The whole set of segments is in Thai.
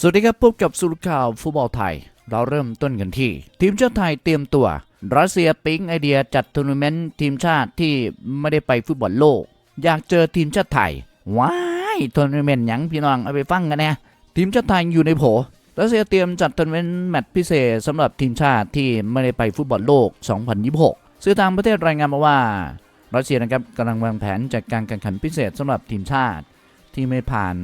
สวัสดีครับพบกับสุรข่าวฟุตบอลไทย เราเริ่มต้นกันที่ ทีมชาติไทยเตรียมตัว รัสเซียปิ๊งไอเดียจัดทัวร์นาเมนต์ทีมชาติที่ไม่ได้ไปฟุตบอลโลก อยากเจอทีมชาติไทย ว้ายทัวร์นาเมนต์ยังพี่น้องเอาไปฟังกันนะทีมชาติไทยอยู่ในโผรัสเซียเตรียมจัดทัวร์นาเมนต์แมตช์พิเศษสำหรับทีมชาติที่ไม่ได้ไปฟุตบอลโลก 2026 สื่อต่างประเทศรายงานมาว่ารัสเซียนะครับกำลังวางแผนจัดการแข่งขันพิเศษสำหรับทีมชาติ ที่ไม่ผ่าน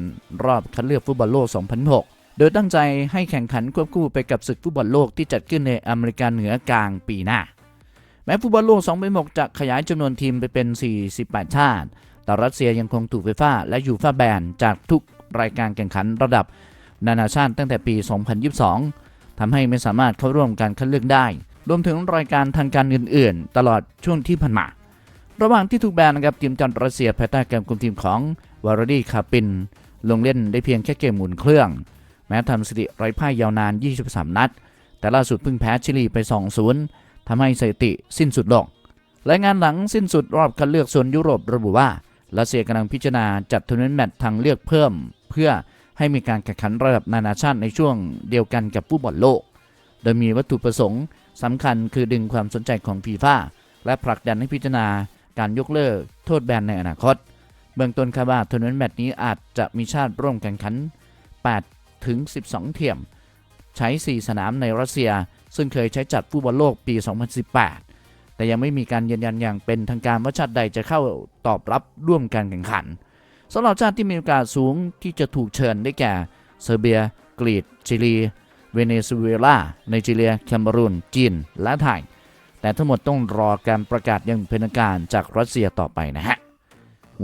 รอบคัดเลือกฟุตบอลโลก 2006 โดยตั้งใจให้แข่งขันควบคู่ไปกับศึกฟุตบอลโลกที่จัดขึ้นในอเมริกาเหนือกลางปีหน้า แม้ฟุตบอลโลก2006จะขยายจำนวนทีมไปเป็น 48 ชาติ แต่รัสเซียยังคงถูกไฟฟ้าและอยู่ฟ่าแบนจากทุกรายการแข่งขันระดับนานาชาติตั้งแต่ปี 2022ทำให้ไม่สามารถเข้าร่วมการคัดเลือกได้ รวมถึงรายการทางการอื่นๆ ตลอดช่วงที่ผ่านมา ระหว่างที่ถูกแบนนะครับทีมจากรัสเซียภายใต้การคุมทีมของวารดีคาปิน ลงเล่นได้เพียงแค่เกมหมุนเครื่อง แม้ทำสถิติไร้พ่ายยาวนาน 23 นัด แต่ล่าสุดเพิ่งแพ้ชิลีไป 2-0ทำให้สถิติสิ้นสุดลงรายงานหลังสิ้นสุดรอบคัดเลือกโซนยุโรประบุว่ารัสเซียกำลังพิจารณาจัดทัวร์นาเมนต์ทางเลือกเพิ่ม เพื่อให้มีการแข่งขันระดับนานาชาติในช่วงเดียวกันกับฟุตบอลโลก โดยมีวัตถุประสงค์สำคัญคือดึงความสนใจของฟีฟ่าและผลักดันให้พิจารณาการยกเลิกโทษแบนในอนาคต เบื้องต้นคาดว่าทัวร์นาเมนต์นี้อาจจะมีชาติร่วมแข่งขัน 8 ถึง 12 เทียม ใช้ 4 สนามในรัสเซีย ซึ่งเคยใช้จัดฟุตบอลโลกปี 2018 แต่ยังไม่มีการยืนยันอย่างเป็นทางการว่าชาติใดจะเข้าตอบรับร่วมการแข่งขันสำหรับชาติที่มีโอกาสสูงที่จะถูกเชิญได้แก่เซอร์เบีย กรีซชิลี เวเนซุเอลาไนจีเรียแคเมรูนจีน และไทย แต่ทั้งหมดต้องรอการประกาศอย่างเป็นทางการจากรัสเซียต่อไปนะฮะ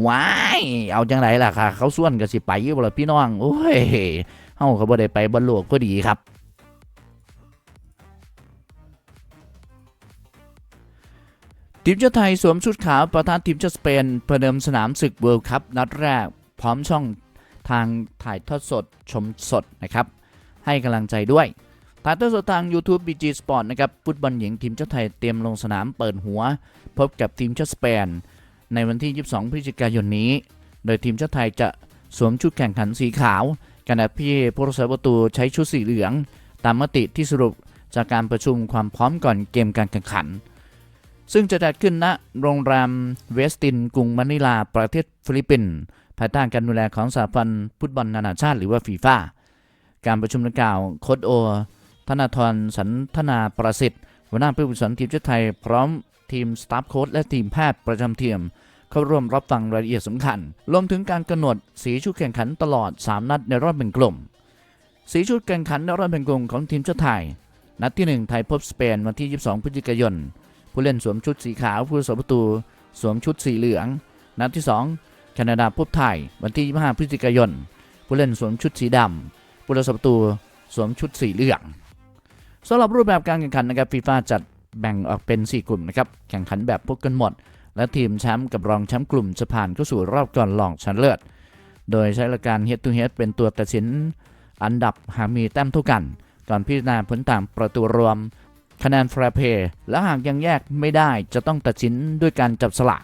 ว้าย เอาจังไรล่ะค่ะ เขาส่วนกันสิไปยู่บลพี่น้อง โอ้ย เฮาเขาบ่ได้ไปบอลโลกก็ดีครับทีมชาติไทยสวมชุดขาวประทานทีมชาติสเปนประเดิมสนามศึกเวิลด์คัพนัดแรก พร้อมช่องทางถ่ายทอดสดชมสดนะครับ ให้กำลังใจด้วยถ่ายทอดสดทาง YouTube BG Sport นะครับฟุตบอลหญิงทีมชาติไทยเตรียมลงสนามเปิดหัว พบกับทีมชาติสเปน ในวันที่ 22 พฤศจิกายนนี้ โดยทีมชาติไทยจะสวมชุดแข่งขันสีขาว ขณะที่ผู้รักษาประตูใช้ชุดสีเหลือง ตามมติที่สรุปจากการประชุมความพร้อมก่อนเกมการแข่งขัน ซึ่งจะจัดขึ้นณโรงแรมเวสติน กรุงมะนิลา ประเทศฟิลิปปินส์ภายใต้การดูแลของสหพันธ์ฟุตบอลนานาชาติหรือว่าฟีฟ่าการประชุมดังกล่าวโคดโอ ธนาธรสันธนาประสิทธิ์หัวหน้าผู้ฝึกสอนทีมชาติไทย พร้อมทีมสตาฟโค้ชและทีมแพทย์ประจำทีม เข้าร่วมรับฟังรายละเอียดสำคัญ รวมถึงการกำหนดสีชุดแข่งขันตลอด 3 นัดในรอบแบ่งกลุ่มสีชุดแข่งขันในรอบแบ่งกลุ่มของทีมชาติไทย นัดที่ 1 ไทยพบสเปนวันที่ 22 พฤศจิกายน ผู้เล่นสวมชุดสีขาว ผู้รักษาประตู สวมชุดสีเหลือง นัดที่ 2 แคนาดาพบไทยวันที่ 25 พฤศจิกายน ผู้เล่นสวมชุดสีดำผู้รักษาประตูสวมชุดสีเหลืองสำหรับรูปแบบการแข่งขันนะครับฟีฟ่าจัดแบ่งออกเป็น 4 กลุ่มนะครับ แข่งขันแบบพบกันหมด และทีมแชมป์กับรองแชมป์กลุ่มจะผ่านเข้าสู่รอบก่อนรองชนะเลิศ โดยใช้หลักการ head to head เป็นตัวตัดสินอันดับหากมีแต้มเท่ากัน ก่อนพิจารณาผลตามประตูรวม คะแนนแฟร์เพย์และหากยังแยกไม่ได้จะต้องตัดสินด้วยการจับสลาก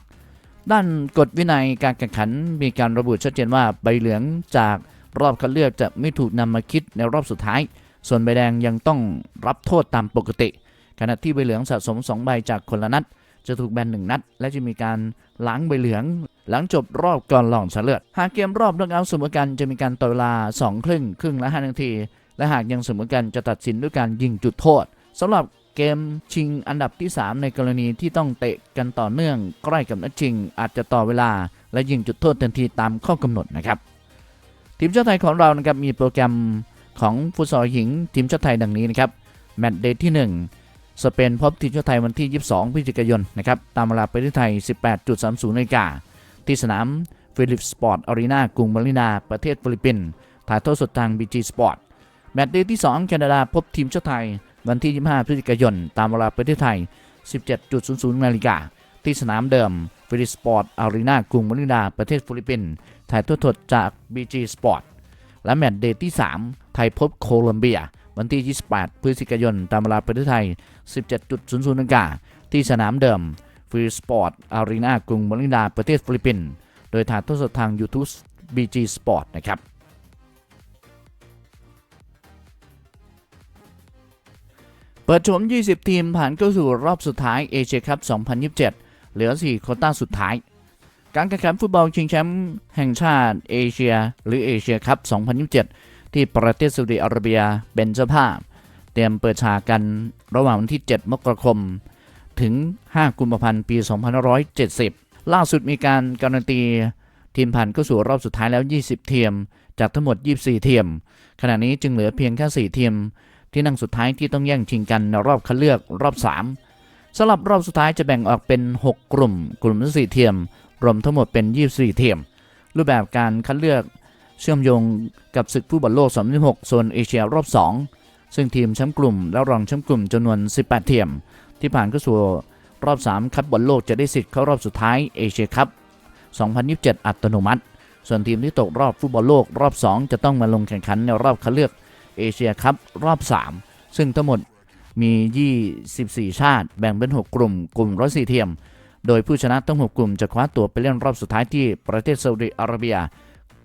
ด้านกฎวินัยการแข่งขันมีการระบุชัดเจนว่าใบเหลืองจากรอบคัดเลือกจะไม่ถูกนำมาคิดในรอบสุดท้าย ส่วนใบแดงยังต้องรับโทษตามปกติ ขณะที่ใบเหลืองสะสม 2 ใบจากคนละนัด จะถูกแบนหนึ่งนัด และจะมีการล้างใบเหลือง หลังจบรอบก่อนหล่องชนะเลิศหากเกมรอบน็อกเอาท์เสมอกันจะมีการต่อเวลา2ครึ่งครึ่งละ5นาที และหากยังเสมอกันจะตัดสินด้วยการยิงจุดโทษสำหรับเกมชิงอันดับที่ 3 ในกรณีที่ต้องเตะกันต่อเนื่องใกล้กับนัดชิง อาจจะต่อเวลา และยิงจุดโทษทันทีตามข้อกำหนดนะครับทีมชาติไทยของเรานะครับมีโปรแกรมของฟุตซอลหญิง ทีมชาติไทยดังนี้นะครับแมตช์เดย์ที่ 1 สเปนพบทีมชาติไทยวันที่ 22 พฤศจิกายนนะครับตามเวลาประเทศไทย 18.30นาฬิกาที่สนามฟิลิปสปอร์ตอารีนากรุงมะนิลาประเทศฟิลิปปินส์ถ่ายทอดสดทาง BG Sport แมตช์เดย์ที่ 2 แคนาดาพบทีมชาติไทยวันที่ 25 พฤศจิกายน ตามเวลาประเทศไทย 17.00นาฬิกาที่สนามเดิมฟิลิปสปอร์ตอารีนากรุงมะนิลาประเทศฟิลิปปินส์ถ่ายทอดสดจาก BG Sport และแมตช์เดย์ที่ 3 ไทยพบโคลัมเบีย วันที่ 28 พฤศจิกายน ตามเวลาประเทศไทย 17.00นากาที่สนามเดิมฟรีสปอร์ตอารีนากรุงมะนิลาประเทศฟิลิปปินส์โดยถ่ายทอดสดทาง YouTube BG Sport นะครับเปิดชม 20 ทีมผ่านเข้าสู่รอบสุดท้ายเอเชียคัพ 2027 เหลือ 4 โคต้าสุดท้าย การแข่งขันฟุตบอลชิงแชมป์แห่งชาติเอเชีย หรือเอเชียคัพ 2027 ที่ประเทศซาอุดิอาระเบียเป็นเจ้าภาพ เตรียมเปิดฉากกันระหว่างวันที่ 7 มกราคม ถึง 5 กุมภาพันธ์ปี 2570 ล่าสุดมีการการันตี ทีมผ่านเข้าสู่รอบสุดท้ายแล้ว 20 ทีม จากทั้งหมด 24 ทีม ขณะนี้จึงเหลือเพียงแค่ 4 ทีม ที่นั่งสุดท้ายที่ต้องแย่งชิงกันในรอบคัดเลือกรอบ 3สำหรับรอบสุดท้ายจะแบ่งออกเป็น 6 กลุ่ม กลุ่มละ4ทีม รวมทั้งหมดเป็น 24 ทีม รูปแบบการคัดเลือก เชื่อมโยงกับศึกฟุตบอลโลก 2026โซนเอเชียรอบ 2 ซึ่งทีมแชมป์กลุ่มและรองแชมป์กลุ่มจำนวน 18 ทีมที่ผ่านเข้าสู่รอบ 3 คัดบอลโลกจะได้สิทธิ์เข้ารอบสุดท้ายเอเชียคัพ 2027 อัตโนมัติ ส่วนทีมที่ตกรอบฟุตบอลโลกรอบ 2 จะต้องมาลงแข่งขันในรอบคัดเลือกเอเชียคัพรอบ 3 ซึ่งทั้งหมดมี 24 ชาติ แบ่งเป็น 6 กลุ่ม กลุ่ม104ทีม โดยผู้ชนะทั้ง 6 กลุ่มจะคว้าตั๋วไปเล่นรอบสุดท้ายที่ประเทศซาอุดิอาระเบีย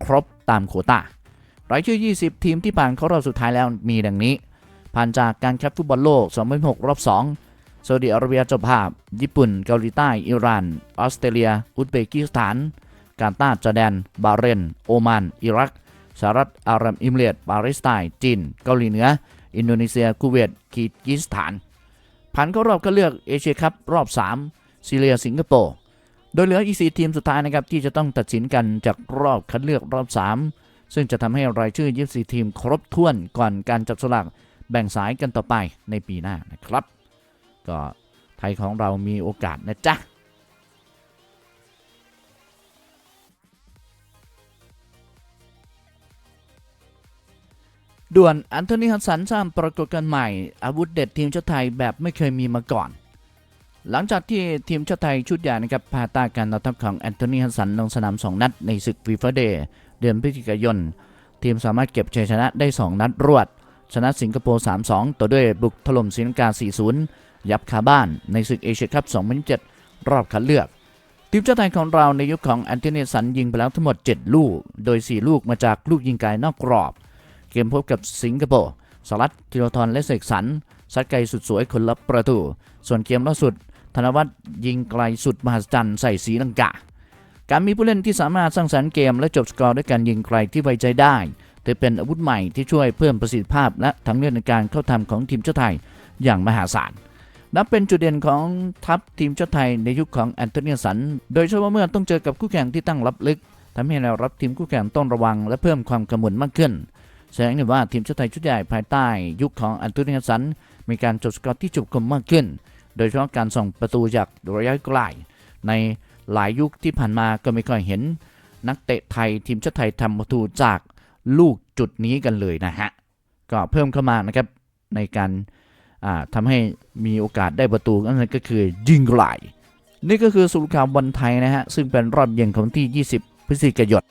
ครบตามโควตารายชื่อ 20 ทีมที่ผ่านเข้ารอบสุดท้ายแล้วมีดังนี้ ผ่านจากการแคปฟุตบอลโลก 2026รอบ 2 ซาอุดิอาระเบียเจ้าภาพ ญี่ปุ่น เกาหลีใต้ อิหร่าน ออสเตรเลีย อุซเบกิสถาน กาตาร์จอร์แดน บาห์เรน โอมาน อิรัก สหรัฐอาหรับอิมเรตปาเลสไตน์ จีน เกาหลีเหนือ อินโดนีเซียคูเวต คีร์กิสถาน ผ่านเข้ารอบคัดเลือกเอเชียคัพรอบ 3 ซีเรีย สิงคโปร์ โดยเหลืออีก4ทีมสุดท้ายนะครับที่จะต้องตัดสินกันจากรอบคัดเลือกรอบ 3 ซึ่งจะทำให้รายชื่อ 24 ทีมครบถ้วนก่อนการจับสลากแบ่งสายกันต่อไปในปีหน้านะครับ ก็ไทยของเรามีโอกาสนะจ๊ะด่วนอันโทนีฮัสสันสร้างปรากฏการณ์ใหม่ อาวุธเด็ดทีมชาติไทยแบบไม่เคยมีมาก่อน หลังจากที่ทีมชาติไทยชุดใหญ่นะครับภาต้การนำทัพของแอนโทนีฮัสสันลงสนาม 2 นัดในศึกฟีฟ่าเดย์เดือนพฤศจิกายน ทีมสามารถเก็บชัยชนะได้ 2 นัดรวด ชนะสิงคโปร์ 3-2 ต่อด้วยบุกถล่มศรีลังกา 4-0 ยับคาบ้านในศึกเอเชียคัพ 2027 รอบคัดเลือก ทีมชาติไทยของเราในยุคของแอนโทนีฮัสสันยิงไปแล้วทั้งหมด 7 ลูก โดย 4 ลูกมาจากลูกยิงไกลนอกกรอบ เกมพบกับสิงคโปร์สลัดธีรทรและเสกสรรซัดไกลสุดสวยคนละประตู ส่วนเกมล่าสุด ธนวัฒน์ยิงไกลสุดมหัศจรรย์ใส่สีลังกา การมีผู้เล่นที่สามารถสร้างสรรค์เกมและจบสกอร์ด้วยการยิงไกลที่ไว้ใจได้ถือเป็นอาวุธใหม่ที่ช่วยเพิ่มประสิทธิภาพ และทั้งเรื่องในการเข้าทำของทีมชาติไทยอย่างมหาศาลนับเป็นจุดเด่นของทัพทีมชาติไทยในยุคของแอนโทนีสัน โดยเฉพาะเมื่อต้องเจอกับคู่แข่งที่ตั้งรับลึกทำให้แนวรับทีมคู่แข่งต้องระวัง และเพิ่มความกำมวลมากขึ้น แสดงเห็นว่าทีมชาติไทยชุดใหญ่ภายใต้ ยุคของแอนโทนีสัน มีการจบสกอร์ที่จุกคมมากขึ้น โดยเฉพาะการส่งประตูจากระยะไกลในหลายยุคที่ผ่านมาก็ไม่ค่อยเห็น นักเตะไทยทีมชาติไทยทำประตูจากลูกจุดนี้กันเลยนะฮะ ก็เพิ่มเข้ามานะครับในการอ่าทำให้มีโอกาสได้ประตูนั่นก็คือยิงไกลนี่ก็คือสรุปข่าวบอลไทยนะฮะซึ่งเป็นรอบเย็นของที่ 20 พฤศจิกายน